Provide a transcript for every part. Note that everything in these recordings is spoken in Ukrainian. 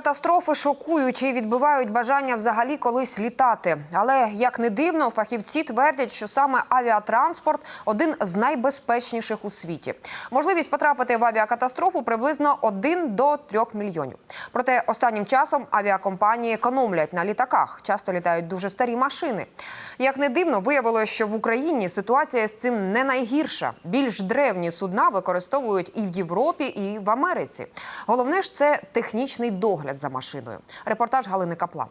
Авіакатастрофи шокують і відбивають бажання взагалі колись літати. Але як не дивно, фахівці твердять, що саме авіатранспорт один з найбезпечніших у світі. Можливість потрапити в авіакатастрофу приблизно 1 до 3 мільйонів. Проте останнім часом авіакомпанії економлять на літаках. Часто літають дуже старі машини. Як не дивно, виявилося, що в Україні ситуація з цим не найгірша. Більш древні судна використовують і в Європі, і в Америці. Головне ж це технічний догляд за машиною. Репортаж Галини Каплан.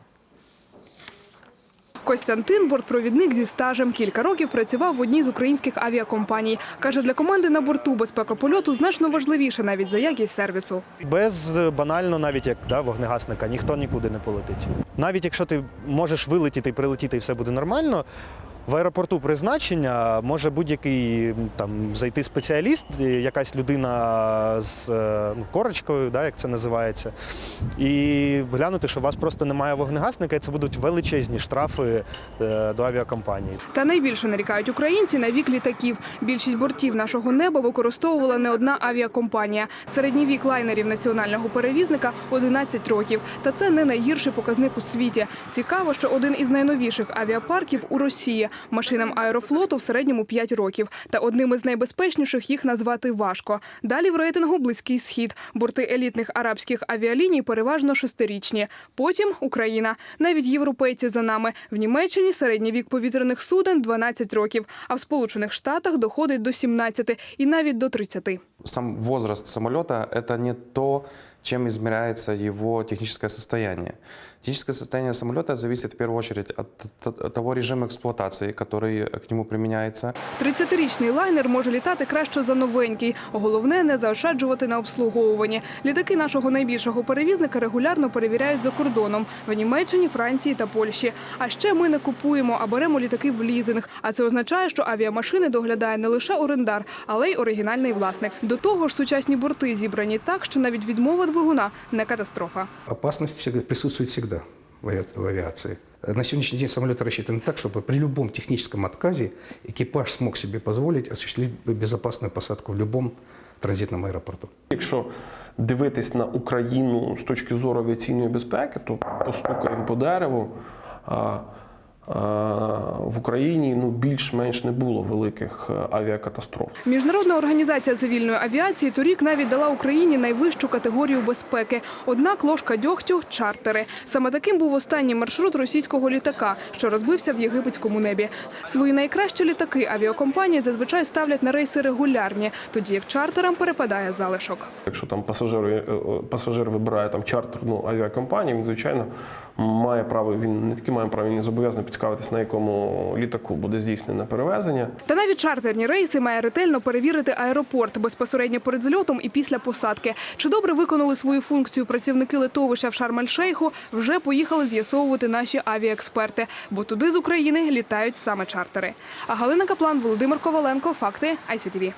Костянтин – бортпровідник зі стажем. Кілька років працював в одній з українських авіакомпаній. Каже, для команди на борту безпека польоту значно важливіша навіть за якість сервісу. Без банально, навіть як да, вогнегасника, ніхто нікуди не полетить. Навіть якщо ти можеш вилетіти і прилетіти, і все буде нормально. В аеропорту призначення може будь-який там зайти спеціаліст, якась людина з е, ну, корочкою, да, як це називається, і глянути, що у вас просто немає вогнегасника, і це будуть величезні штрафи е, до авіакомпанії. Та найбільше нарікають українці на вік літаків. Більшість бортів нашого неба використовувала не одна авіакомпанія. Середній вік лайнерів національного перевізника – 11 років. Та це не найгірший показник у світі. Цікаво, що один із найновіших авіапарків у Росії. Машинам аерофлоту в середньому 5 років. Та одним із найбезпечніших їх назвати важко. Далі в рейтингу Близький Схід. Борти елітних арабських авіаліній переважно шестирічні. Потім Україна. Навіть європейці за нами. В Німеччині середній вік повітряних суден 12 років, а в Сполучених Штатах доходить до 17 і навіть до 30. Сам возраст самолета – это не то, чем измеряется его техническое состояние. Техническое состояние самолета зависит в первую очередь от, того режима эксплуатации, который к нему применяется. 30-річний лайнер може літати краще за новенький. Головне не заощаджувати на обслуговуванні. Літаки нашого найбільшого перевізника регулярно перевіряють за кордоном в Німеччині, Франції та Польщі. А ще ми не купуємо, а беремо літаки в лізинг. А це означає, що авіамашини доглядає не лише орендар, але й оригінальний власник. До того ж, сучасні борти зібрані так, що навіть відмова двигуна не катастрофа. Опасность всегда, присутствует всегда в ави- в авиации. На сегодняшний день самолеты рассчитаны так, чтобы при любом техническом отказе экипаж смог себе позволить осуществить безопасную посадку в любом транзитном аэропорту. Якщо дивитись на Україну з точки зору авіаційної безпеки, то постукаємо по дереву. А, в Україні ну, більш-менш не було великих е, авіакатастроф. Міжнародна організація цивільної авіації торік навіть дала Україні найвищу категорію безпеки. Однак ложка дьогтю – чартери. Саме таким був останній маршрут російського літака, що розбився в єгипетському небі. Свої найкращі літаки авіакомпанії зазвичай ставлять на рейси регулярні, тоді як чартерам перепадає залишок. Якщо там пасажир, е, е, пасажир вибирає там чартерну авіакомпанію, він звичайно має право. Він не тільки має право, він не зобов'язаний поцікавитись, на якому літаку буде здійснене перевезення. Та навіть чартерні рейси має ретельно перевірити аеропорт безпосередньо перед зльотом і після посадки. Чи добре виконали свою функцію працівники литовища в Шарм-Ель-Шейху, вже поїхали з'ясовувати наші авіаексперти, бо туди з України літають саме чартери. А Галина Каплан, Володимир Коваленко, факти ICTV.